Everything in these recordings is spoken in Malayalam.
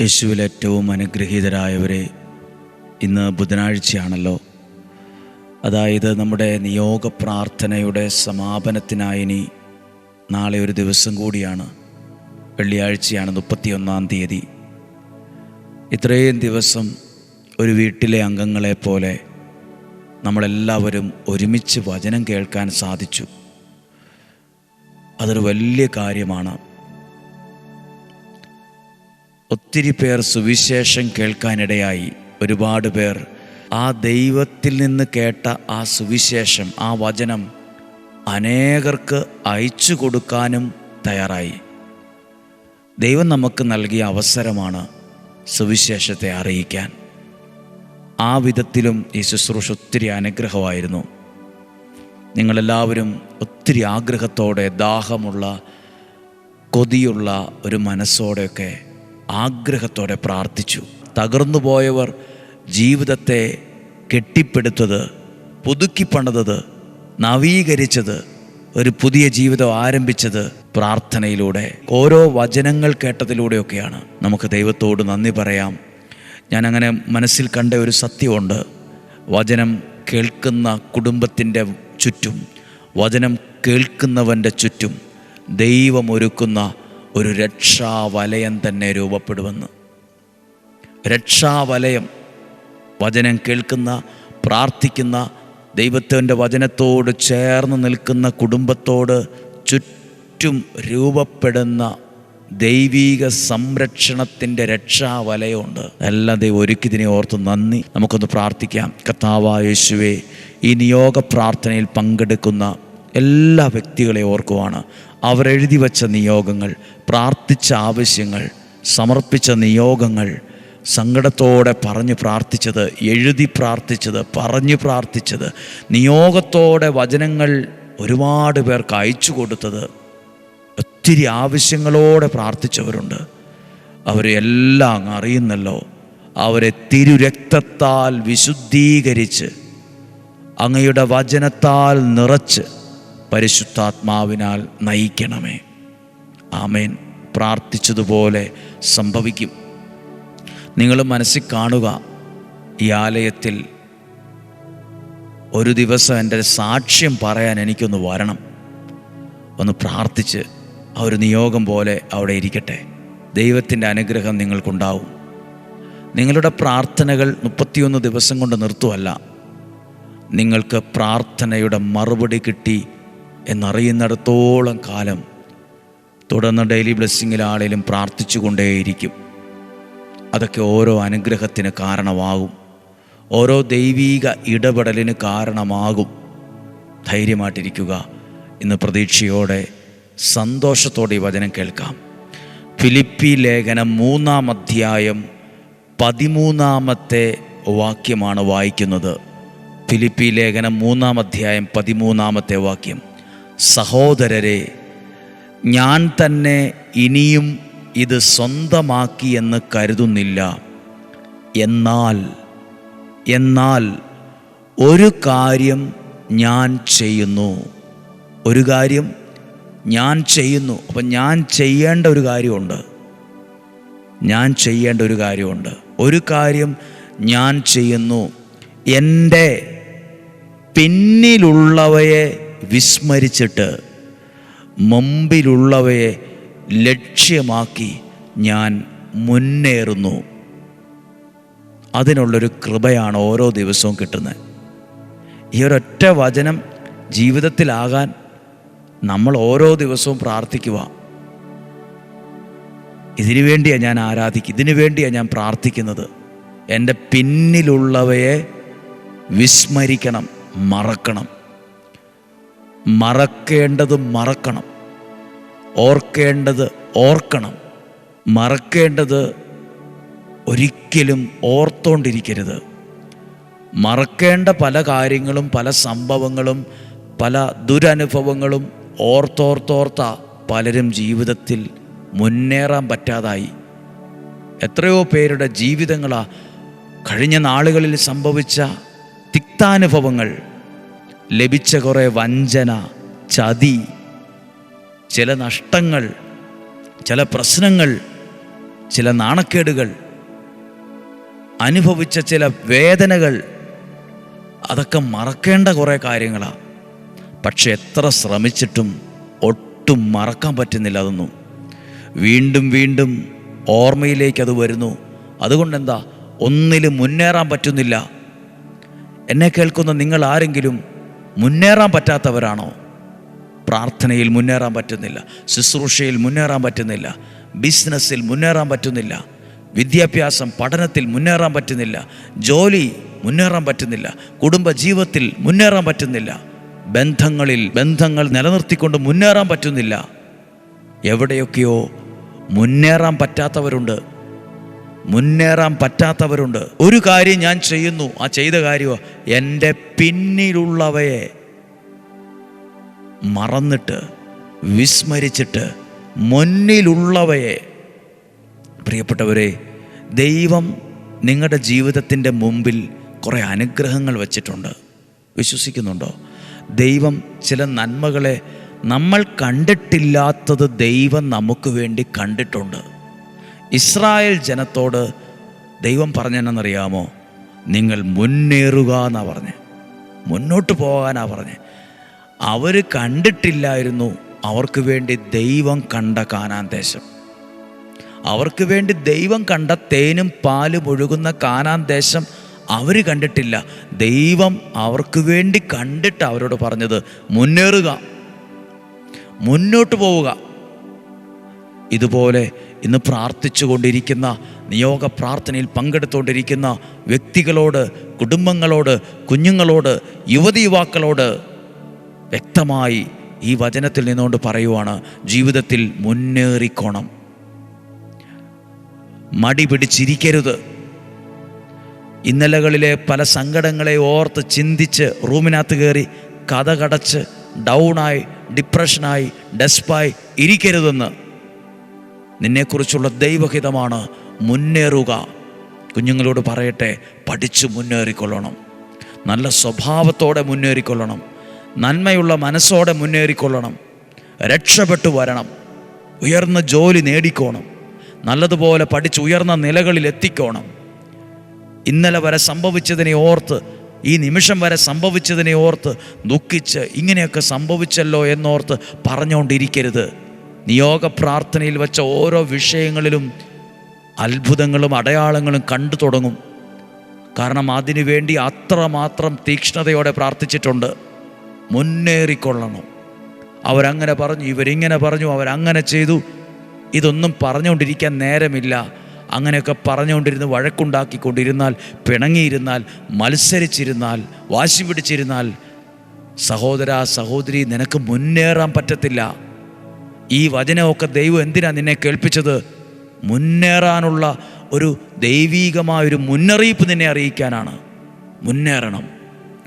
യേശുവിൽ ഏറ്റവും അനുഗ്രഹീതരായവരെ ഇന്ന് ബുധനാഴ്ചയാണല്ലോ. അതായത് നമ്മുടെ നിയോഗ പ്രാർത്ഥനയുടെ സമാപനത്തിനായി ഇനി നാളെ ഒരു ദിവസം കൂടിയാണ്. വെള്ളിയാഴ്ചയാണ് മുപ്പത്തിയൊന്നാം തീയതി. ഇത്രയും ദിവസം ഒരു വീട്ടിലെ അംഗങ്ങളെ പോലെ നമ്മളെല്ലാവരും ഒരുമിച്ച് വചനം കേൾക്കാൻ സാധിച്ചു. അതൊരു വലിയ കാര്യമാണ്. ഒത്തിരി പേർ സുവിശേഷം കേൾക്കാനിടയായി. ഒരുപാട് പേർ ആ ദൈവത്തിൽ നിന്ന് കേട്ട ആ സുവിശേഷം ആ വചനം അനേകർക്ക് അയച്ചു കൊടുക്കാനും തയ്യാറായി. ദൈവം നമുക്ക് നൽകിയ അവസരമാണ് സുവിശേഷത്തെ അറിയിക്കാൻ. ആ വിധത്തിലും ഈ ശുശ്രൂഷ ഒത്തിരി അനുഗ്രഹമായിരുന്നു. നിങ്ങളെല്ലാവരും ഒത്തിരി ആഗ്രഹത്തോടെ ദാഹമുള്ള കൊതിയുള്ള ഒരു മനസ്സോടെയൊക്കെ ആഗ്രഹത്തോടെ പ്രാർത്ഥിച്ചു. തകർന്നു പോയവർ ജീവിതത്തെ കെട്ടിപ്പടുത്തത് പുതുക്കി പണിതത് നവീകരിച്ചത് ഒരു പുതിയ ജീവിതം ആരംഭിച്ചത് പ്രാർത്ഥനയിലൂടെ. ഓരോ വചനങ്ങൾ കേട്ടതിലൂടെയൊക്കെയാണ്. നമുക്ക് ദൈവത്തോട് നന്ദി പറയാം. ഞാൻ അങ്ങനെ മനസ്സിൽ കണ്ട ഒരു സത്യമുണ്ട്. വചനം കേൾക്കുന്ന കുടുംബത്തിന്റെ ചുറ്റും വചനം കേൾക്കുന്നവന്റെ ചുറ്റും ദൈവം ഒരുക്കുന്ന ഒരു രക്ഷാവലയം തന്നെ രൂപപ്പെടുമെന്ന്. രക്ഷാവലയം വചനം കേൾക്കുന്ന പ്രാർത്ഥിക്കുന്ന ദൈവത്തിന്റെ വചനത്തോട് ചേർന്ന് നിൽക്കുന്ന കുടുംബത്തോട് ചുറ്റും രൂപപ്പെടുന്ന ദൈവീക സംരക്ഷണത്തിന്റെ രക്ഷാവലയമുണ്ട്. എല്ലാം ദൈവം ഒരുക്കിതിനെ ഓർത്ത് നന്ദി. നമുക്കൊന്ന് പ്രാർത്ഥിക്കാം. കർത്താവായ യേശുവേ ഈ നിയോഗ പ്രാർത്ഥനയിൽ പങ്കെടുക്കുന്ന എല്ലാ വ്യക്തികളെ ഓർക്കുവാണ്. അവരെഴുതി വച്ച നിയോഗങ്ങൾ പ്രാർത്ഥിച്ച ആവശ്യങ്ങൾ സമർപ്പിച്ച നിയോഗങ്ങൾ സങ്കടത്തോടെ പറഞ്ഞു പ്രാർത്ഥിച്ചത് എഴുതി പ്രാർത്ഥിച്ചത് പറഞ്ഞു പ്രാർത്ഥിച്ചത് നിയോഗത്തോടെ വചനങ്ങൾ ഒരുപാട് പേർക്ക് അയച്ചു കൊടുത്തത് ഒത്തിരി ആവശ്യങ്ങളോടെ പ്രാർത്ഥിച്ചവരുണ്ട്. അവരെല്ലാം അറിയുന്നല്ലോ. അവരെ തിരുരക്തത്താൽ വിശുദ്ധീകരിച്ച് അങ്ങയുടെ വചനത്താൽ നിറച്ച് പരിശുദ്ധാത്മാവിനാൽ നയിക്കണമേ. ആമേൻ. പ്രാർത്ഥിച്ചതുപോലെ സംഭവിക്കും. നിങ്ങൾ മനസ്സിൽ കാണുക ഈ ആലയത്തിൽ ഒരു ദിവസം എന്റെ സാക്ഷ്യം പറയാൻ എനിക്കൊന്ന് വരണം. ഒന്ന് പ്രാർത്ഥിച്ച് ആ ഒരു നിയോഗം പോലെ അവിടെ ഇരിക്കട്ടെ. ദൈവത്തിന്റെ അനുഗ്രഹം നിങ്ങൾക്കുണ്ടാവും. നിങ്ങളുടെ പ്രാർത്ഥനകൾ മുപ്പത്തിയൊന്ന് ദിവസം കൊണ്ട് നിർത്തുമല്ല നിങ്ങൾക്ക് പ്രാർത്ഥനയുടെ മറുപടി കിട്ടി എന്നറിയുന്നിടത്തോളം കാലം തുടർന്ന് ഡെയിലി ബ്ലെസ്സിങ്ങിലാണേലും പ്രാർത്ഥിച്ചു കൊണ്ടേയിരിക്കും. അതൊക്കെ ഓരോ അനുഗ്രഹത്തിന് കാരണമാകും. ഓരോ ദൈവീക ഇടപെടലിന് കാരണമാകും. ധൈര്യമായിട്ടിരിക്കുക. ഇന്ന് പ്രതീക്ഷയോടെ സന്തോഷത്തോടെ ഈ വചനം കേൾക്കാം. ഫിലിപ്പി ലേഖനം മൂന്നാം അധ്യായം പതിമൂന്നാമത്തെ വാക്യമാണ് വായിക്കുന്നത്. ഫിലിപ്പി ലേഖനം മൂന്നാം അധ്യായം പതിമൂന്നാമത്തെ വാക്യം. സഹോദരരെ ഞാൻ തന്നെ ഇനിയും ഇത് സ്വന്തമാക്കി എന്ന് കരുതുന്നില്ല. എന്നാൽ എന്നാൽ ഒരു കാര്യം ഞാൻ ചെയ്യുന്നു. ഒരു കാര്യം ഞാൻ ചെയ്യുന്നു. അപ്പം ഞാൻ ചെയ്യേണ്ട ഒരു കാര്യമുണ്ട്. ഞാൻ ചെയ്യേണ്ട ഒരു കാര്യമുണ്ട്. ഒരു കാര്യം ഞാൻ ചെയ്യുന്നു. എന്റെ പിന്നിലുള്ളവയെ വിസ്മരിച്ചിട്ട് മുമ്പിലുള്ളവയെ ലക്ഷ്യമാക്കി ഞാൻ മുന്നേറുന്നു. അതിനുള്ളൊരു കൃപയാണ് ഓരോ ദിവസവും കിട്ടുന്നത്. ഈ ഒരൊറ്റ വചനം ജീവിതത്തിലാകാൻ നമ്മൾ ഓരോ ദിവസവും പ്രാർത്ഥിക്കുക. ഇതിനു വേണ്ടിയാണ് ഞാൻ ആരാധിക്കുക ഇതിനു വേണ്ടിയാണ് ഞാൻ പ്രാർത്ഥിക്കുന്നത്. എന്റെ പിന്നിലുള്ളവയെ വിസ്മരിക്കണം മറക്കണം. മറക്കേണ്ടത് മറക്കണം. ഓർക്കേണ്ടത് ഓർക്കണം. മറക്കേണ്ടത് ഒരിക്കലും ഓർത്തോണ്ടിരിക്കരുത്. മറക്കേണ്ട പല കാര്യങ്ങളും പല സംഭവങ്ങളും പല ദുരനുഭവങ്ങളും ഓർത്തോർത്തോർത്ത പലരും ജീവിതത്തിൽ മുന്നേറാൻ പറ്റാതായി. എത്രയോ പേരുടെ ജീവിതങ്ങളാ കഴിഞ്ഞ നാളുകളിൽ സംഭവിച്ച തിക്താനുഭവങ്ങൾ ലഭിച്ച കുറേ വഞ്ചന ചതി ചില നഷ്ടങ്ങൾ ചില പ്രശ്നങ്ങൾ ചില നാണക്കേടുകൾ അനുഭവിച്ച ചില വേദനകൾ അതൊക്കെ മറക്കേണ്ട കുറേ കാര്യങ്ങളാണ് പക്ഷെ എത്ര ശ്രമിച്ചിട്ടും ഒട്ടും മറക്കാൻ പറ്റുന്നില്ല അതൊന്നും. വീണ്ടും വീണ്ടും ഓർമ്മയിലേക്ക് അത് വരുന്നു. അതുകൊണ്ടെന്താ? ഒന്നിലും മുന്നേറാൻ പറ്റുന്നില്ല. എന്നെ കേൾക്കുന്ന നിങ്ങൾ ആരെങ്കിലും മുന്നേറാൻ പറ്റാത്തവരാണോ? പ്രാർത്ഥനയിൽ മുന്നേറാൻ പറ്റുന്നില്ല. ശുശ്രൂഷയിൽ മുന്നേറാൻ പറ്റുന്നില്ല. ബിസിനസ്സിൽ മുന്നേറാൻ പറ്റുന്നില്ല. വിദ്യാഭ്യാസം പഠനത്തിൽ മുന്നേറാൻ പറ്റുന്നില്ല. ജോലി മുന്നേറാൻ പറ്റുന്നില്ല. കുടുംബ ജീവിതത്തിൽ മുന്നേറാൻ പറ്റുന്നില്ല. ബന്ധങ്ങളിൽ ബന്ധങ്ങൾ നിലനിർത്തിക്കൊണ്ട് മുന്നേറാൻ പറ്റുന്നില്ല. എവിടെയൊക്കെയോ മുന്നേറാൻ പറ്റാത്തവരുണ്ട്. മുന്നേറാൻ പറ്റാത്തവരുണ്ട്. ഒരു കാര്യം ഞാൻ ചെയ്യുന്നു. ആ ചെയ്ത കാര്യമോ. എന്റെ പിന്നിലുള്ളവയെ മറന്നിട്ട് വിസ്മരിച്ചിട്ട് മുന്നിലുള്ളവയെ. പ്രിയപ്പെട്ടവരെ ദൈവം നിങ്ങളുടെ ജീവിതത്തിന്റെ മുമ്പിൽ കുറേ അനുഗ്രഹങ്ങൾ വച്ചിട്ടുണ്ട്. വിശ്വസിക്കുന്നുണ്ടോ? ദൈവം ചില നന്മകളെ നമ്മൾ കണ്ടിട്ടില്ലാത്തത് ദൈവം നമുക്ക് വേണ്ടി കണ്ടിട്ടുണ്ട്. ഇസ്രായേൽ ജനത്തോട് ദൈവം പറഞ്ഞെന്നറിയാമോ? നിങ്ങൾ മുന്നേറുക എന്നാ പറഞ്ഞ്. മുന്നോട്ട് പോകാനാ പറഞ്ഞ്. അവർ കണ്ടിട്ടില്ലായിരുന്നു അവർക്ക് വേണ്ടി ദൈവം കണ്ട കാനാൻ ദേശം. അവർക്ക് വേണ്ടി ദൈവം കണ്ട തേനും പാലും ഒഴുകുന്ന കാനാൻ ദേശം അവർ കണ്ടിട്ടില്ല. ദൈവം അവർക്ക് വേണ്ടി കണ്ടിട്ട് അവരോട് പറഞ്ഞത് മുന്നേറുക. മുന്നോട്ട് പോവുക. ഇതുപോലെ ഇന്ന് പ്രാർത്ഥിച്ചുകൊണ്ടിരിക്കുന്ന നിയോഗ പ്രാർത്ഥനയിൽ പങ്കെടുത്തുകൊണ്ടിരിക്കുന്ന വ്യക്തികളോട് കുടുംബങ്ങളോട് കുഞ്ഞുങ്ങളോട് യുവതി യുവാക്കളോട് വ്യക്തമായി ഈ വചനത്തിൽ നിന്നുകൊണ്ട് പറയുവാണ് ജീവിതത്തിൽ മുന്നേറിക്കോണം. മടി പിടിച്ചിരിക്കരുത്. ഇന്നലകളിലെ പല സങ്കടങ്ങളെ ഓർത്ത് ചിന്തിച്ച് റൂമിനകത്ത് കയറി കഥ കടച്ച് ഡൗണായി ഡിപ്രഷനായി ഡെസ്പായി ഇരിക്കരുതെന്ന് നിന്നെക്കുറിച്ചുള്ള ദൈവഹിതമാണ് മുന്നേറുക. കുഞ്ഞുങ്ങളോട് പറയട്ടെ പഠിച്ചു മുന്നേറിക്കൊള്ളണം. നല്ല സ്വഭാവത്തോടെ മുന്നേറിക്കൊള്ളണം. നന്മയുള്ള മനസ്സോടെ മുന്നേറിക്കൊള്ളണം. രക്ഷപ്പെട്ടു വരണം. ഉയർന്ന ജോലി നേടിക്കോണം. നല്ലതുപോലെ പഠിച്ച് ഉയർന്ന നിലകളിൽ എത്തിക്കോണം. ഇന്നലെ വരെ സംഭവിച്ചതിനെ ഓർത്ത് ഈ നിമിഷം വരെ സംഭവിച്ചതിനെ ഓർത്ത് ദുഃഖിച്ച് ഇങ്ങനെയൊക്കെ സംഭവിച്ചല്ലോ എന്നോർത്ത് പറഞ്ഞുകൊണ്ടിരിക്കരുത് നിയോഗ പ്രാർത്ഥനയിൽ വെച്ച ഓരോ വിഷയങ്ങളിലും അത്ഭുതങ്ങളും അടയാളങ്ങളും കണ്ടു തുടങ്ങും. കാരണം അതിനു വേണ്ടി അത്രമാത്രം തീക്ഷ്ണതയോടെ പ്രാർത്ഥിച്ചിട്ടുണ്ട്. മുന്നേറിക്കൊള്ളണം. അവരങ്ങനെ പറഞ്ഞു ഇവരിങ്ങനെ പറഞ്ഞു അവരങ്ങനെ ചെയ്തു. ഇതൊന്നും പറഞ്ഞുകൊണ്ടിരിക്കാൻ നേരമില്ല. അങ്ങനെയൊക്കെ പറഞ്ഞുകൊണ്ടിരുന്ന് വഴക്കുണ്ടാക്കിക്കൊണ്ടിരുന്നാൽ പിണങ്ങിയിരുന്നാൽ മത്സരിച്ചിരുന്നാൽ വാശി പിടിച്ചിരുന്നാൽ സഹോദര സഹോദരി നിനക്ക് മുന്നേറാൻ പറ്റത്തില്ല. ഈ വചനമൊക്കെ ദൈവം എന്തിനാ നിന്നെ കേൾപ്പിച്ചത്? മുന്നേറാനുള്ള ഒരു ദൈവീകമായ ഒരു മുന്നറിയിപ്പ് നിന്നെ അറിയിക്കാനാണ്. മുന്നേറണം.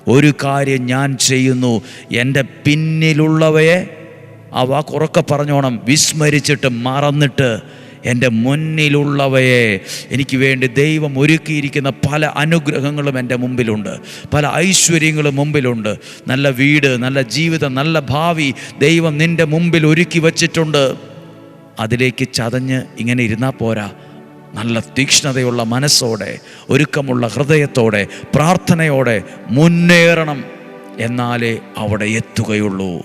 ഒരു കാര്യം ഞാൻ ചെയ്യുന്നു. എന്റെ പിന്നിലുള്ളവയെ ആ വാക്കുറക്കെ പറഞ്ഞോണം. വിസ്മരിച്ചിട്ട് മറന്നിട്ട് എന്റെ മുന്നിലുള്ളവയെ എനിക്ക് വേണ്ടി ദൈവം ഒരുക്കിയിരിക്കുന്ന പല അനുഗ്രഹങ്ങളും എന്റെ മുമ്പിലുണ്ട്. പല ഐശ്വര്യങ്ങളും മുമ്പിലുണ്ട്. നല്ല വീട് നല്ല ജീവിതം നല്ല ഭാവി ദൈവം നിന്റെ മുമ്പിൽ ഒരുക്കി വച്ചിട്ടുണ്ട്. അതിലേക്ക് ചതഞ്ഞ് ഇങ്ങനെ ഇരുന്നാൽ പോരാ. നല്ല തീക്ഷ്ണതയുള്ള മനസ്സോടെ ഒരുക്കമുള്ള ഹൃദയത്തോടെ പ്രാർത്ഥനയോടെ മുന്നേറണം എന്നാലേ അവിടെ എത്തുകയുള്ളൂ.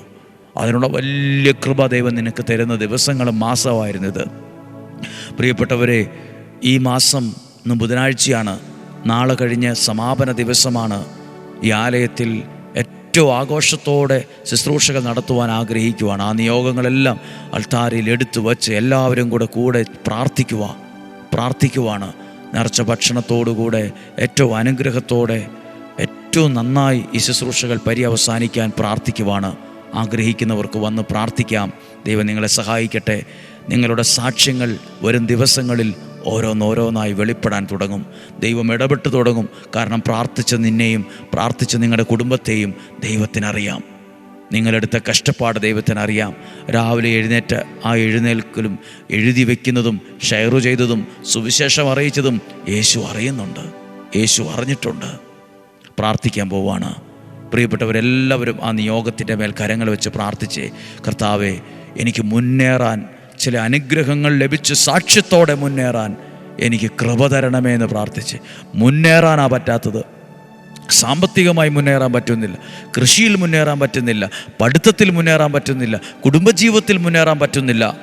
അതിനുള്ള വലിയ കൃപ ദൈവം നിനക്ക് തരുന്ന ദിവസങ്ങളും മാസമായിരുന്നു ഇത് പ്രിയപ്പെട്ടവരെ ഈ മാസം ഇന്ന് ബുധനാഴ്ചയാണ്. നാളെ കഴിഞ്ഞ് സമാപന ദിവസമാണ്. ഈ ആലയത്തിൽ ഏറ്റവും ആഘോഷത്തോടെ ശുശ്രൂഷകൾ നടത്തുവാൻ ആഗ്രഹിക്കുവാണ്. ആ നിയോഗങ്ങളെല്ലാം അൾത്താരിൽ എടുത്തു വച്ച് എല്ലാവരും കൂടെ കൂടെ പ്രാർത്ഥിക്കുക പ്രാർത്ഥിക്കുവാണ്. നിറച്ച ഭക്ഷണത്തോടുകൂടെ ഏറ്റവും അനുഗ്രഹത്തോടെ ഏറ്റവും നന്നായി ഈ ശുശ്രൂഷകൾ പര്യവസാനിക്കാൻ പ്രാർത്ഥിക്കുവാണ്. ആഗ്രഹിക്കുന്നവർക്ക് വന്ന് പ്രാർത്ഥിക്കാം. ദൈവം നിങ്ങളെ സഹായിക്കട്ടെ. നിങ്ങളുടെ സാക്ഷ്യങ്ങൾ വരും ദിവസങ്ങളിൽ ഓരോന്നോരോന്നായി വെളിപ്പെടാൻ തുടങ്ങും. ദൈവം ഇടപെട്ട് തുടങ്ങും. കാരണം പ്രാർത്ഥിച്ച നിന്നെയും പ്രാർത്ഥിച്ച നിങ്ങളുടെ കുടുംബത്തെയും ദൈവത്തിനറിയാം. നിങ്ങളെടുത്ത കഷ്ടപ്പാട് ദൈവത്തിനറിയാം. രാവിലെ എഴുന്നേറ്റ് ആ എഴുന്നേൽക്കലും എഴുതി വയ്ക്കുന്നതും ഷെയർ ചെയ്തതും സുവിശേഷം അറിയിച്ചതും യേശു അറിയുന്നുണ്ട്. യേശു അറിഞ്ഞിട്ടുണ്ട്. പ്രാർത്ഥിക്കാൻ പോവാണ്. പ്രിയപ്പെട്ടവരെല്ലാവരും ആ നിയോഗത്തിന്റെ മേൽ കരങ്ങൾ വെച്ച് പ്രാർത്ഥിച്ച്. കർത്താവെ എനിക്ക് മുന്നേറാൻ ചില അനുഗ്രഹങ്ങൾ ലഭിച്ച് സാക്ഷ്യത്തോടെ മുന്നേറാൻ എനിക്ക് കൃപ തരണമേ എന്ന് പ്രാർത്ഥിച്ച് മുന്നേറാനാ പറ്റാത്തത്. സാമ്പത്തികമായി മുന്നേറാൻ പറ്റുന്നില്ല. കൃഷിയിൽ മുന്നേറാൻ പറ്റുന്നില്ല. പഠിത്തത്തിൽ മുന്നേറാൻ പറ്റുന്നില്ല. കുടുംബജീവിതത്തിൽ മുന്നേറാൻ പറ്റുന്നില്ല.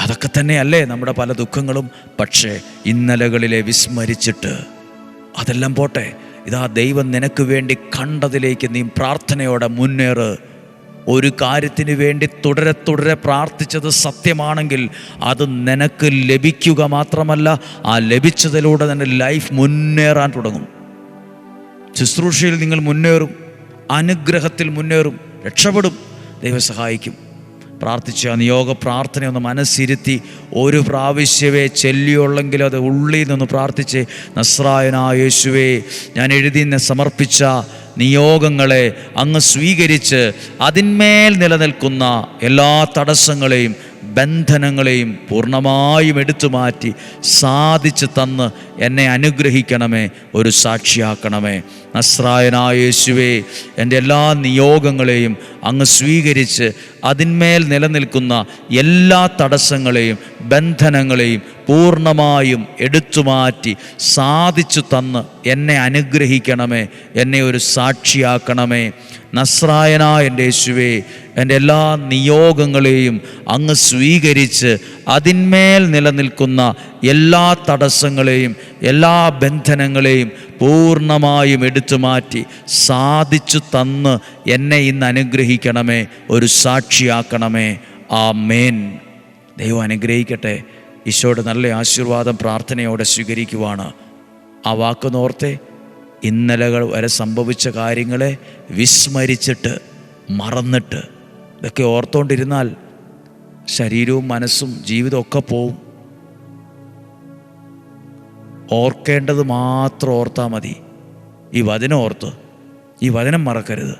അതൊക്കെ തന്നെയല്ലേ നമ്മുടെ പല ദുഃഖങ്ങളും. പക്ഷേ ഇന്നലകളിലെ വിസ്മരിച്ചിട്ട് അതെല്ലാം പോട്ടെ. ഇതാ ദൈവം നിനക്ക് വേണ്ടി കണ്ടതിലേക്ക് നീ പ്രാർത്ഥനയോടെ മുന്നേറ്. ഒരു കാര്യത്തിന് വേണ്ടി തുടരെ തുടരെ പ്രാർത്ഥിച്ചത് സത്യമാണെങ്കിൽ അത് നിനക്ക് ലഭിക്കുക മാത്രമല്ല ആ ലഭിച്ചതിലൂടെ തന്നെ ലൈഫ് മുന്നേറാൻ തുടങ്ങും. ശുശ്രൂഷയിൽ നിങ്ങൾ മുന്നേറും അനുഗ്രഹത്തിൽ മുന്നേറും രക്ഷപ്പെടും ദൈവം സഹായിക്കും. പ്രാർത്ഥിച്ച നിയോഗ പ്രാർത്ഥനയൊന്ന് മനസ്സിരുത്തി ഒരു പ്രാവശ്യമേ ചെല്ലിയുള്ളെങ്കിൽ അത് ഉള്ളിൽ നിന്ന് പ്രാർത്ഥിച്ച് നസ്രായനായ യേശുവേ ഞാൻ എഴുതി സമർപ്പിച്ച നിയോഗങ്ങളെ അങ്ങ് സ്വീകരിച്ച് അതിന്മേൽ നിലനിൽക്കുന്ന എല്ലാ തടസ്സങ്ങളെയും ബന്ധനങ്ങളെയും പൂർണമായും എടുത്തു മാറ്റി സാധിച്ചു തന്ന് എന്നെ അനുഗ്രഹിക്കണമേ ഒരു സാക്ഷിയാക്കണമേ. നസ്രായനായ യേശുവേ എന്റെ എല്ലാ നിയോഗങ്ങളെയും അങ്ങ് സ്വീകരിച്ച് അതിന്മേൽ നിലനിൽക്കുന്ന എല്ലാ തടസ്സങ്ങളെയും ബന്ധനങ്ങളെയും പൂർണമായും എടുത്തു മാറ്റി സാധിച്ചു തന്ന് എന്നെ അനുഗ്രഹിക്കണമേ എന്നെ ഒരു സാക്ഷിയാക്കണമേ. നസ്രായനായ എന്റെ യേശുവേ എന്റെ എല്ലാ നിയോഗങ്ങളെയും അങ്ങ് സ്വീകരിച്ച് അതിന്മേൽ നിലനിൽക്കുന്ന എല്ലാ തടസ്സങ്ങളെയും എല്ലാ ബന്ധനങ്ങളെയും പൂർണമായും എടുത്തു മാറ്റി സാധിച്ചു തന്ന് എന്നെ ഇന്ന് അനുഗ്രഹിക്കണമേ ഒരു സാക്ഷിയാക്കണമേ. ആ മേൻ ദൈവം അനുഗ്രഹിക്കട്ടെ. ഈശോയുടെ നല്ല ആശീർവാദം പ്രാർത്ഥനയോടെ സ്വീകരിക്കുവാണ്. ആ വാക്ക് നോർത്തെ ഇന്നലകൾ വരെ സംഭവിച്ച കാര്യങ്ങളെ വിസ്മരിച്ചിട്ട് മറന്നിട്ട് ഇതൊക്കെ ഓർത്തോണ്ടിരുന്നാൽ ശരീരവും മനസ്സും ജീവിതമൊക്കെ പോവും. ഓർക്കേണ്ടത് മാത്രം ഓർത്താൽ മതി. ഈ വചനം ഓർത്ത്. ഈ വചനം മറക്കരുത്.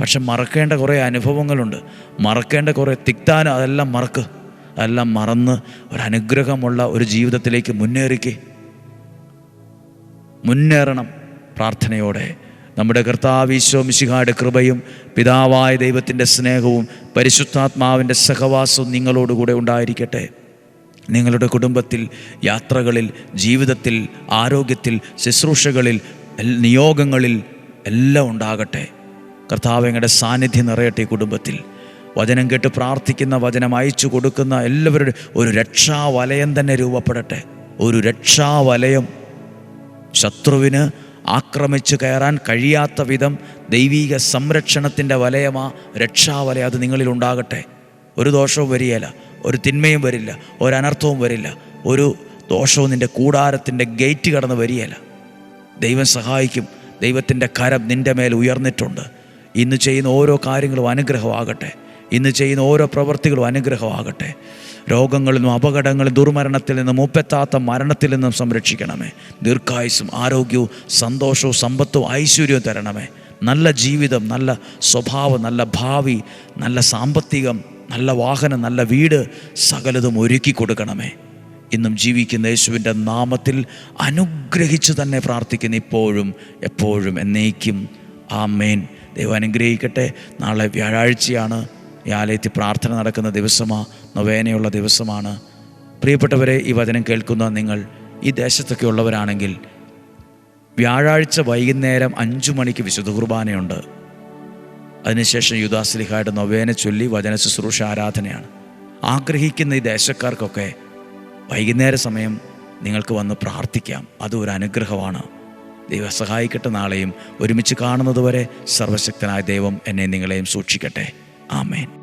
പക്ഷെ മറക്കേണ്ട കുറേ അനുഭവങ്ങളുണ്ട്. മറക്കേണ്ട കുറേ തിക്താനം അതെല്ലാം മറക്ക്. അതെല്ലാം മറന്ന് ഒരു അനുഗ്രഹമുള്ള ഒരു ജീവിതത്തിലേക്ക് മുന്നേറിക്കേ. മുന്നേറണം പ്രാർത്ഥനയോടെ. നമ്മുടെ കർത്താവീശോ മിശിഹായുടെ കൃപയും പിതാവായ ദൈവത്തിന്റെ സ്നേഹവും പരിശുദ്ധാത്മാവിന്റെ സഹവാസവും നിങ്ങളോടുകൂടെ ഉണ്ടായിരിക്കട്ടെ. നിങ്ങളുടെ കുടുംബത്തിൽ യാത്രകളിൽ ജീവിതത്തിൽ ആരോഗ്യത്തിൽ ശുശ്രൂഷകളിൽ നിയോഗങ്ങളിൽ എല്ലാം ഉണ്ടാകട്ടെ. കർത്താവ് ഞങ്ങളുടെ സാന്നിധ്യം നിറയട്ടെ കുടുംബത്തിൽ. വചനം കേട്ട് പ്രാർത്ഥിക്കുന്ന വചനം അയച്ചു കൊടുക്കുന്ന എല്ലാവരുടെ ഒരു രക്ഷാവലയം തന്നെ രൂപപ്പെടട്ടെ. ഒരു രക്ഷാവലയം. ശത്രുവിന് ആക്രമിച്ചു കയറാൻ കഴിയാത്ത വിധം ദൈവീക സംരക്ഷണത്തിന്റെ വലയമാ രക്ഷാവലയം അത് നിങ്ങളിൽ ഉണ്ടാകട്ടെ. ഒരു ദോഷവും വരികയില്ല. ഒരു തിന്മയും വരില്ല ഒരു അനർത്ഥവും വരില്ല ഒരു ദോഷവും നിന്റെ കൂടാരത്തിന്റെ ഗേറ്റ് കടന്ന് വരികയില്ല. ദൈവം സഹായിക്കും ദൈവത്തിന്റെ കരം നിന്റെ മേൽ ഉയർന്നിട്ടുണ്ട്. ഇന്ന് ചെയ്യുന്ന ഓരോ കാര്യങ്ങളും അനുഗ്രഹമാകട്ടെ ഇന്ന് ചെയ്യുന്ന ഓരോ പ്രവൃത്തികളും അനുഗ്രഹമാകട്ടെ. രോഗങ്ങളിൽ നിന്നും അപകടങ്ങളും ദുർമരണത്തിൽ നിന്നും മുപ്പെത്താത്ത മരണത്തിൽ നിന്നും സംരക്ഷിക്കണമേ. ദീർഘായുസും ആരോഗ്യവും സന്തോഷവും സമ്പത്തും ഐശ്വര്യവും തരണമേ. നല്ല ജീവിതം നല്ല സ്വഭാവം നല്ല ഭാവി നല്ല സാമ്പത്തികം നല്ല വാഹനം നല്ല വീട് സകലതും ഒരുക്കി കൊടുക്കണമേ. ഇന്നും ജീവിക്കുന്ന യേശുവിന്റെ നാമത്തിൽ അനുഗ്രഹിച്ചു തന്നെ പ്രാർത്ഥിക്കുന്ന ഇപ്പോഴും എപ്പോഴും എന്നേക്കും. ആ മേൻ ദൈവം അനുഗ്രഹിക്കട്ടെ. നാളെ വ്യാഴാഴ്ചയാണ് ഈ ആലയത്തിൽ പ്രാർത്ഥന നടക്കുന്ന ദിവസമാണ് നൊവേനയുള്ള ദിവസമാണ്. പ്രിയപ്പെട്ടവരെ ഈ വചനം കേൾക്കുന്ന നിങ്ങൾ ഈ ദേശത്തൊക്കെ ഉള്ളവരാണെങ്കിൽ വ്യാഴാഴ്ച വൈകുന്നേരം അഞ്ചു മണിക്ക് വിശുദ്ധ കുർബാനയുണ്ട്. അതിനുശേഷം യുദാസ്ലിഹായുടെ നൊവേന ചൊല്ലി വചന ശുശ്രൂഷ ആരാധനയാണ്. ആഗ്രഹിക്കുന്ന ഈ ദേശക്കാർക്കൊക്കെ വൈകുന്നേര സമയം നിങ്ങൾക്ക് വന്ന് പ്രാർത്ഥിക്കാം. അതൊരു ഒരു അനുഗ്രഹമാണ്. ദൈവം സഹായിക്കട്ടെ നാളെയും. ഒരുമിച്ച് കാണുന്നതുവരെ സർവശക്തനായ ദൈവം എന്നെ നിങ്ങളെയും സൂക്ഷിക്കട്ടെ. ആമേൻ.